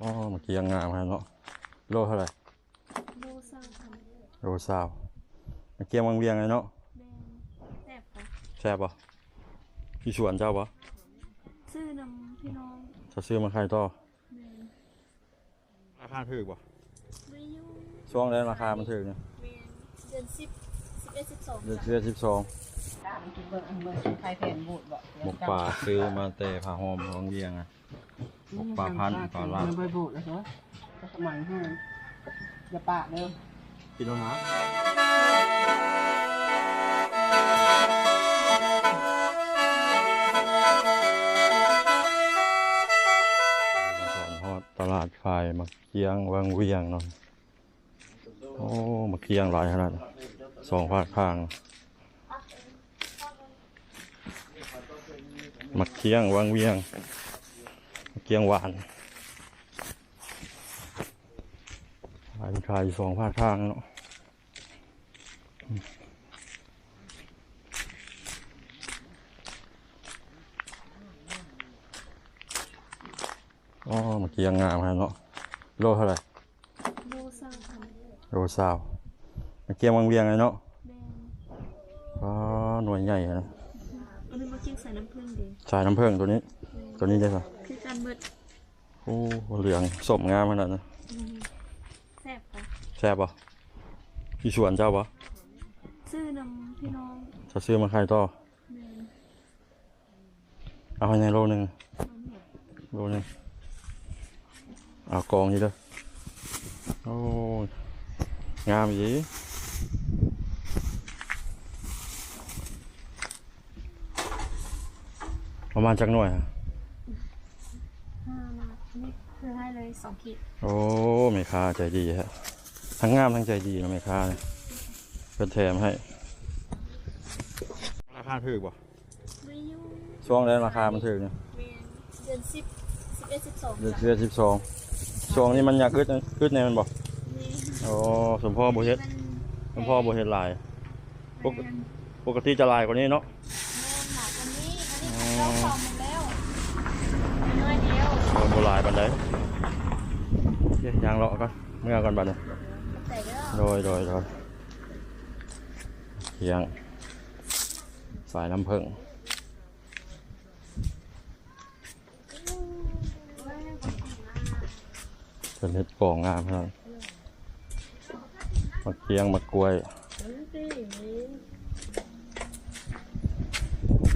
อ๋อเมื่อกี้ยังงามครับเนาะโลเท่าไหร่โลสามพันโลสาวเมื่อกี้วังเวียงเลยเนาะแมนแซ่บปะแซ่บปะพี่สวนเจ้าปะซื้อนำพี่น้องจะซื้อมาขายต่อแมนราคาถูกปะไม่ยุ่งช่วงแรกราคามันถูกเนี่ยแมนเดือนสิบสิบเอ็ดสิบสองเดือนเดือนสิบสองมันกินเบิ่งอันเบิ่งใครแผ่นบูดบ่หมกป่าซื้อมาแต่ผาหอมวังเวียงอะ หมกปลาพันธุ์ปลาลาดมันใบบูดแล้วเหรอก็สมัยให้อย่าปะเด้อกินแล้วนะมาสอนฮอดตลาดขายมาเคียงวังเวียงเนาะโอ้มาเคียงหลายขนาดสองภาคทางมาเคียงวังเวียงมา เคียงหวานขายขายสองภาคทางเนาะอ๋อมาเคียงงามครับเนาะโลเท่าไหร่โลสามพันโลสาวมาเคียงวังเวียงเลยเนาะแมนอ๋อหน่วยใหญ่นะอันนี้มาเคี่ยงใส่น้ำผึ้งเดีสายน้ำผึ้งตัวนี้ ตัวนี้ได้ปะคือ การเบิดโอ้เหลืองสมงามขนาดนั้นอืมแซ่บปะแซ่บปะพี่สวนเจ้าปะซื้อนำพี่น้องจะซื้อมาขายต่อแมนเอาให้ในโลหนึ่งเอาหมดโลหนึ่งเอากองนี้เด้อโอ้งามยีประมาณจักหน่วยฮะ ห้ามาอันนี้คือให้ เลยสองขีดโอ้แม่ค้าใจดีฮะทั้งงามทั้งใจดีนะแม่ค้าเนี่ยเป็นแถมให้ ราคาถูกป่ะไม่ยุ่งช่วงแรกราคามันถูกเนี่ยแมนเดือนสิบสิบเอ็ดสิบสองเดือนเดือนสิบสองช่วงนี้มันอยากอึดอึดในมันบอกนี่โอ้สมพ่อบุเฮ็ดสมพ่อบุเฮ็ดหลายปกแมนปกติจะหลายกว่านี้เนาะแม่หนักอันนี้อันนี้ของเราของหมดแล้วน้อยเดียวโอ้โบหลายบันไดโอเคยางเลาะก่อนเมื่อก่อนบัดนี้แต่เด้อโดยโดยโดยเคียง สายน้ำผึ้งเป็นเห็ดกองงามครับมะเคียงมะกล้วย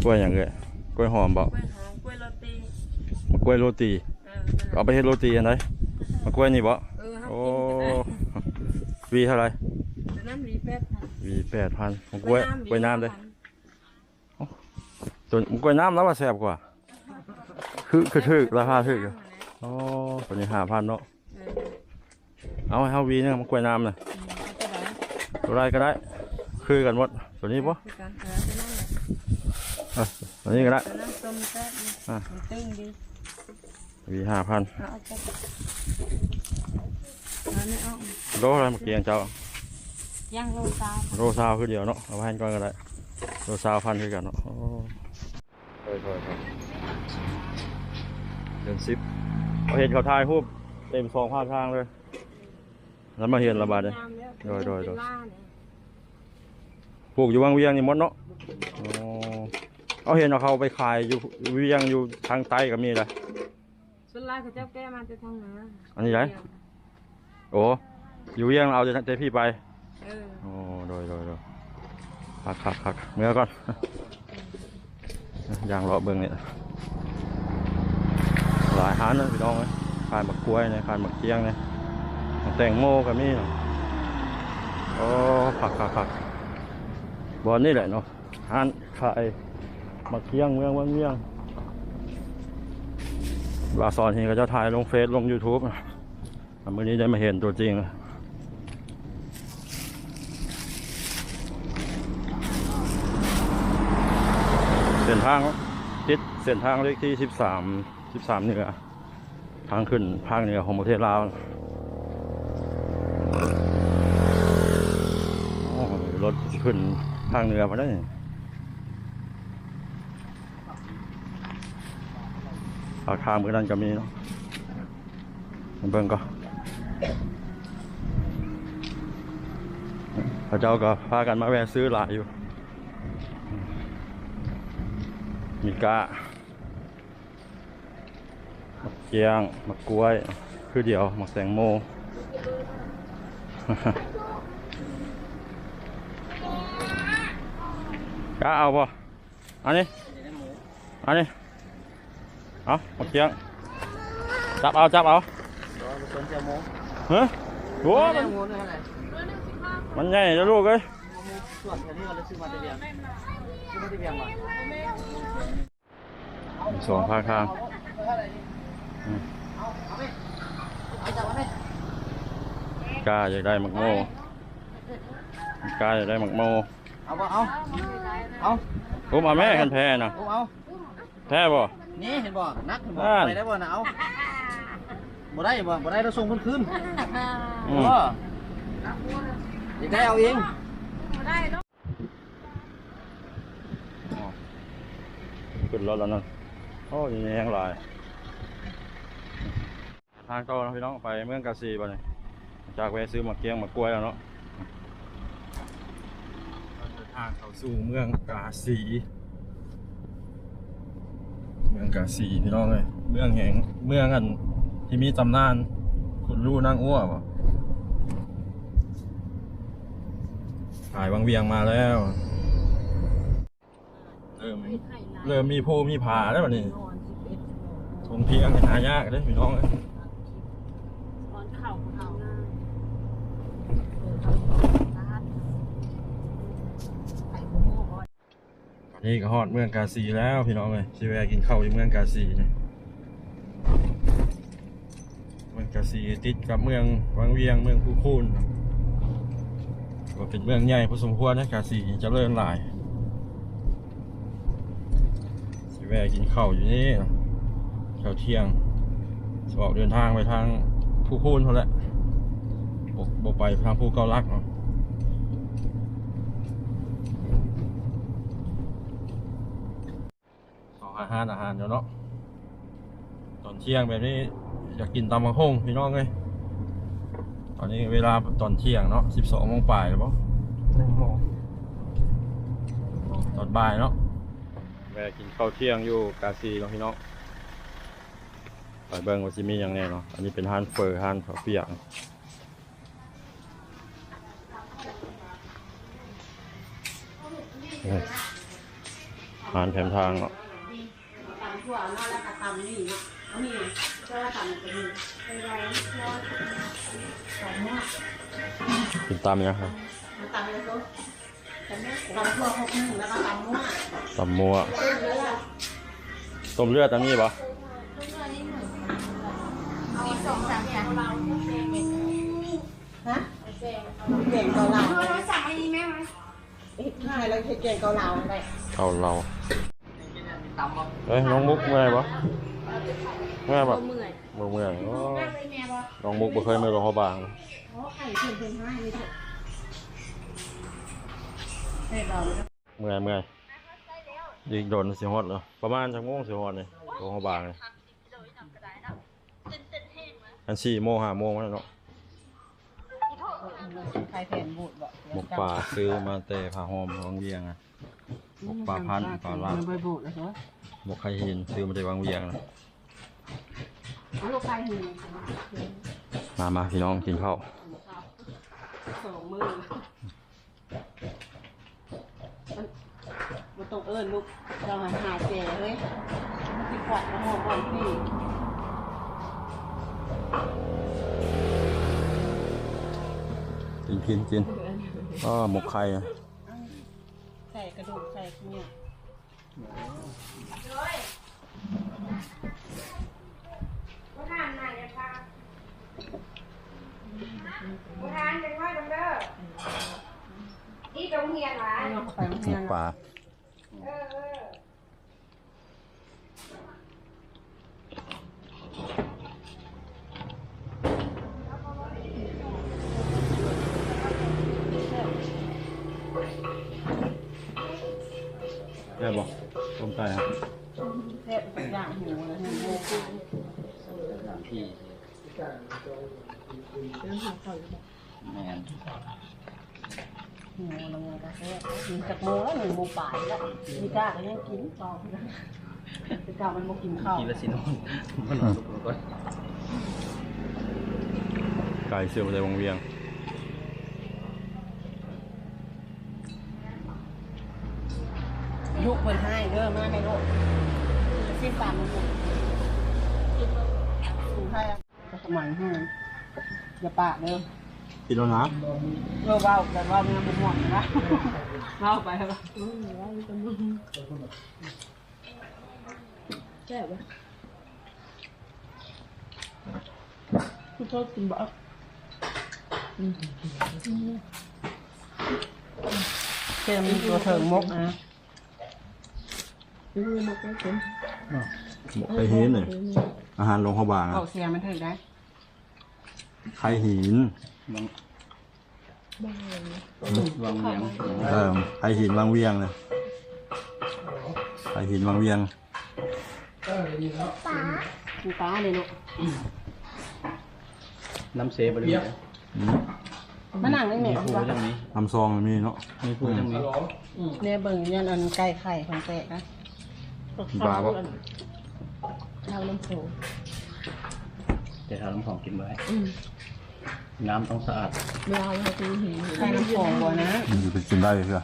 กล้วยอย่างเงี้ยกล้วยหอมบอกกล้วยหอมกล้วยโรตีมะกล้วยโรตี เออเอาไปเฮ็ดโรตีอันไหนมะ กล้วยนี่บ่เออโอ้วีเท่าไหรแต่นั้นรีแป๊บค่ะวีแปดพันมะกล้วยกล้วยน้ำเลยตัวมะกล้วยน้ำแล้วว่าแซ่บกว่า คือคือถือราคาถืออยู่อ๋อตัวนี้ห้าพันเนาะเอาให้เฮาวีเนี่ยมะกล้วยน้ำน่ะตัวไรก็ได้ คือกันหมดตัวนี้ปะคือการเออตัวนั้นแหละเอ้ยตัวนี้ก็ได้ตัวนั้นต้มแป๊บนี่อะมันตึงดีวีห้าพัน เอาเอาไป เอาไม่เอาโลอะไรเมื่อกี้เจ้าย่างโลซาวโลซาวคือเดียวเนาะเอาไปให้ก่อนก็ได้โลซาวพันคือกันเนาะโอ้เฮ้ยเฮ้ยเฮ้ยเดือนสิบเราเห็นเขาถ่ายรูปเต็มสองภาคทางเลยแล้วมาเห็นระบาดเลยโดยโดยโดยปลูกอยู่วังเวียงนี่หมดเนาะอ๋อเอาเห็นว่าเขาไปขายอยู่เวียงอยู่ทางใต้ก็มีเลยส่วนลายเขาเจ้าแก้มาจะทางเหนืออันนี้ไร โอ้อยู่เวียงเอาแต่แต่พี่ไป เออโอ้โดยโดยโดยคักคักคักเมื่อก่อน ยางเลาะเบื้องนี่หลายหานนะพี่น้องเลยขายหมักกล้วยเนี่ยขายหมักเกียงเนี่ยหมักแตงโมก็มีเนาะโอ้คักคักคักบอนนี่แหละเนาะหานขายหมักเกียงเมืองวังเวียงลาสอนเห็นก็จะถ่ายลงเฟซลง YouTube อะ เมื่อนี้ได้มาเห็นตัวจริงเส้นทางติดเส้นทางเลขที่สิบสามสิบสามเหนือทางขึ้นภาคเหนือของประเทศลาวรถขึ้นภาคเหนือมาได้ภาคางเมื่อนั้นก็มีเนาะเบิ่งก็ พระเจ้าก็พากันมาแวะซื้อหลายอยู่ มีกะมะเกียงมะกล้วย คือเดียวมะแตงโมกะเอาป่ะอันนี้ อันนี้ เอามะเกียง จับเอา จับเอาสนเจียวโมเฮ้ยโว้มั มันใหญ่จะลูกเอ้ยส่วนแถวนี้เราซื้อมาได้เรียงซื้อมาได้เรียงมาสองภาคทางเอาจับมาไหมกล้าอยากได้หมักโมกล้าอยากได้หมักโมเอาบ่เอาเอาอุ้มเอาแม่กันแพ้นะเอาเอาแพ้บ่นี่เห็นบ่นักเห็นบ่อ่านไปได้บ่นะเอาบ่ได้บ่บ่ได้เราส่งเพิ่นคืนอืมบ่ อยากได้เอาเองได้เนาะอ๋อขึ้นรถแล้วนั่นโอ้ยแยังหลาย ทางต่อนะพี่น้องไปเมืองกาซีบ่เนี่ยจากแวะซื้อหมะเกียงหมะกล้วยแล้วเนาะเดินทางเข้าสู่เมืองกาซี เมืองกาซีพี่น้องเลยเมืองแห่งเมืองอันที่มีตำนานคุณรู้นางอ้วบ่ ขายวังเวียงมาแล้ว เริ่มเริ่มมีโพมีผาแล้วบัดนี้ทงเพียงหายากเลยพี่น้องเอ้ยตอนเข่าเข่าหน้าตอนนี้ก็ฮอดเมืองกาซีแล้วพี่น้องเลยสิแวะกินข้าวอยู่เมืองกาซีเนี่ยเมืองกาซีติดกับเมืองวังเวียงเมืองคูคูนครับ ก็เป็นเมืองใหญ่พอสมควรนะกาซีจะเริ่หลายสิแวะกินข้าวอยู่นี่ข้าวเที่ยงสออกเดินทางไปทางคูคูนเขาแหละบกบไปทางภูเกาลักเนาะสองอาหารอาหารเดี๋ยวเนาะตอนเที่ยงแบบนี้อยากกินตำมังคงพี่น้องเลย ตอนนี้เวลาตอนเที่ยงเนาะสิบสองโมงป่ายหรือเปล่าหนึ่งโมงตอนบ่ายเนาะแวะกินข้าวเที่ยงอยู่กาซีเนาะพี่น้องไปเบิ่งว่าสิมีอย่างแน่เนาะอันนี้เป็นฮานเฟอร์ฮานข้าวเปียกเอออาหารแถมทางเนาะตำถั่วเนาะแล้วก็ตำนี่เนาะเอานี่เชื่อว่าตำเป็นเป็นไรร้อนสองมั่วกินตามยังครับมาตำเลยก็ตำถั่วหกหนึ่งแล้วก็ตำมั่วตำมัวเลือดต้มเลือดตามนี้ปะเอาสองสามอย่างเราฮะเก่งเกาเหลาเราสั่งอันนี้ไหมไหมง่ายแล้วเก่งเกาเหลาได้เอาเราตำบ่เฮ้ยน้องมุกเมื่อยปะเมื่อยปะเมื่อยบ่เมื่อยโอ้มากเลยแม่บอกน้องมุกบ่เคยมาโรงพยาบาลโอ้ไข่เพิ่มเพิ่มให้เลยเถอะให้เราเมื่อยเมื่อยอีกโดนสิฮอดแล้วประมาณจักโมงสิฮอดนี่โรงพยาบาลนี่อันสี่โมงห้าโมงแล้วเนาะใครแผ่นบูดบ่หมกป่าซื้อมาแต่ผาหอมวังเวียงอะหมกป่าพันธุ์ปลาลามันไปบูดแล้วใช่ไหมหมกไข่หินซื้อมาแต่วังเวียงนะ เอาลูกไข่หินมามาพี่น้องกินข้าวสองมือมันต้องเอิ้นลูกเราหาหาแก่เฮ้ยที่ขวัญมาหอมก่อนพี่กินกินกินก็หมกไข่อะใส่กระดูกใส่เนี่ย ผู้ทานไหนนะคะ ผู้ทานเป็นว่าดังเด้อที่ตรงเฮียนหลายเอาไปหมเพียกงป่าเออเออได้บอกต้มไก่ครับแทบเป็นอย่างหู เลยหูโมกุพี่แม่นหมูลงกาแฟกินจากโมแล้วหนึ่งโมป่ายแล้วมีกล้าก็ยังกินต่อนะแต่กล้ามันโมกินข้าวกินแล้วสินอนมันนอนสุกก่อนไก่เสือไปวงเวียงยุกเพิ่นให้เด้อมาในโลกสิ้นปากมันหมดถูกให้ อะสมัยให้อย่าปากเด้อกินแล้วนะเออเว้าแต่ว่ามันบ่ม่วนนะเว้าไปครับแซ่บเว้ยคุณชอบกินบ่เค็มตัวเถิงมกนะไข่หินเลย อาหารหลวงพระบางเอาเสียมันเถิงได้ไข่หินวางเลี้ยงเออไข่หินวางเวียงเลยไข่หินวางเวียงกูป้าเลยลูกน้ำเซฟบริเวณอืมมานั่งในแม่มีดีผู้กว่าจังนี้น้ำซองมีเนาะมีผู้จังนี้เนี่ยเบิ่งยันอันไก่ไข่ของแปะนะปลาปะข้าวน้ำโขงแต่ถ้าน้ำของกินไว้น้ำต้องสะอาดไข่น้ำโขงบ่นะมันจะไปกินได้เพื่อ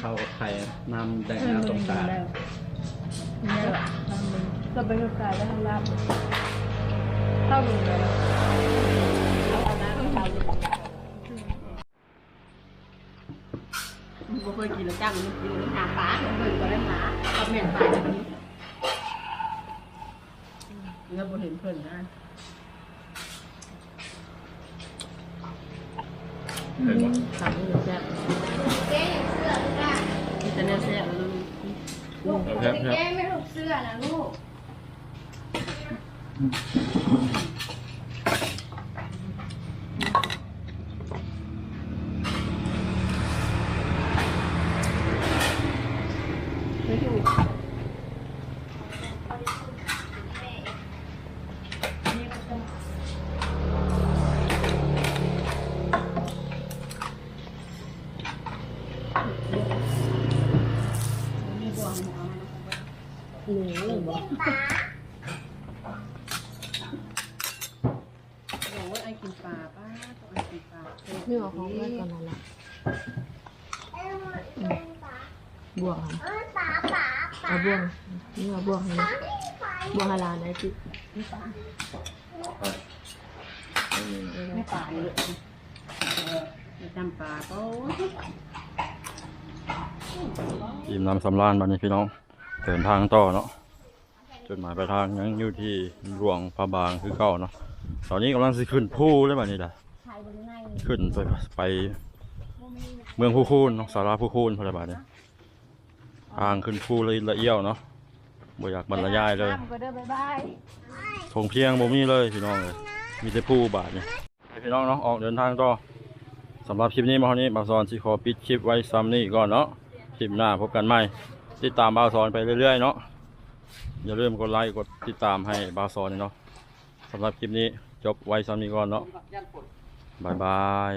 เข้ากับไข่น้ำได้น้ำต้องสะอาดเราไปดูกายแล้วทำลาบเข้าดูเลยเอาน้ำเข้า บ่เค ยกินแล้วจ้างมันกินหาปลาเบิ่งก็ได้หากับแม่นปลาแบบนี้แล้วบ่เห็นเพิ่นนะเห็นไหมสั่งอยู่แซ่บมีแต่เนี่ยแซ่บแล้วลูกแซ่บแซ่บแก้ไม่ถูกเสื้อนะลูก มาหนูบ่บอกว่าไอกินปลาป้าต้องไอกินปลาเนื้อของแม่ก่อนนั่นแหละบวกค่ะเอาบวงเนื้อบวงนะบวงฮาลาลนะจิไม่ปลาเยไม่จำปลาก็อิ่มน้ำสำราญบัดนี้พี่น้อง เดินทางต่อเนาะจุดหมายปลายทางยังอยู่ที่หลวงพระบางคือเก่าเนาะตอนนี้กำลังสิขึ้นภูเลยบัดนี้แหละขึ้นไปไปเมืองผู้คูนเนาะสาราผู้คูนพระบาทเนี่ยทางขึ้นภูเลยละเอียวเนาะบ่อยากบรรยายเลยทงเพียงบ่มีเลยพี่น้องเลยมีแต่ผู้บาทเนี่ยพี่น้องเนาะออกเดินทางต่อสำหรับคลิปนี้มาเท่านี้บาซอนสิขอปิดคลิปไว้ซ้ำนี่ก่อนเนาะคลิปหน้าพบกันใหม่ ติดตามบาวซอนไปเรื่อยๆเนาะอย่าลืมกดไลค์กดติดตามให้บาวซอนเนาะสำหรับคลิปนี้จบไว้ซ้ำนี้ก่อนเนาะบายบาย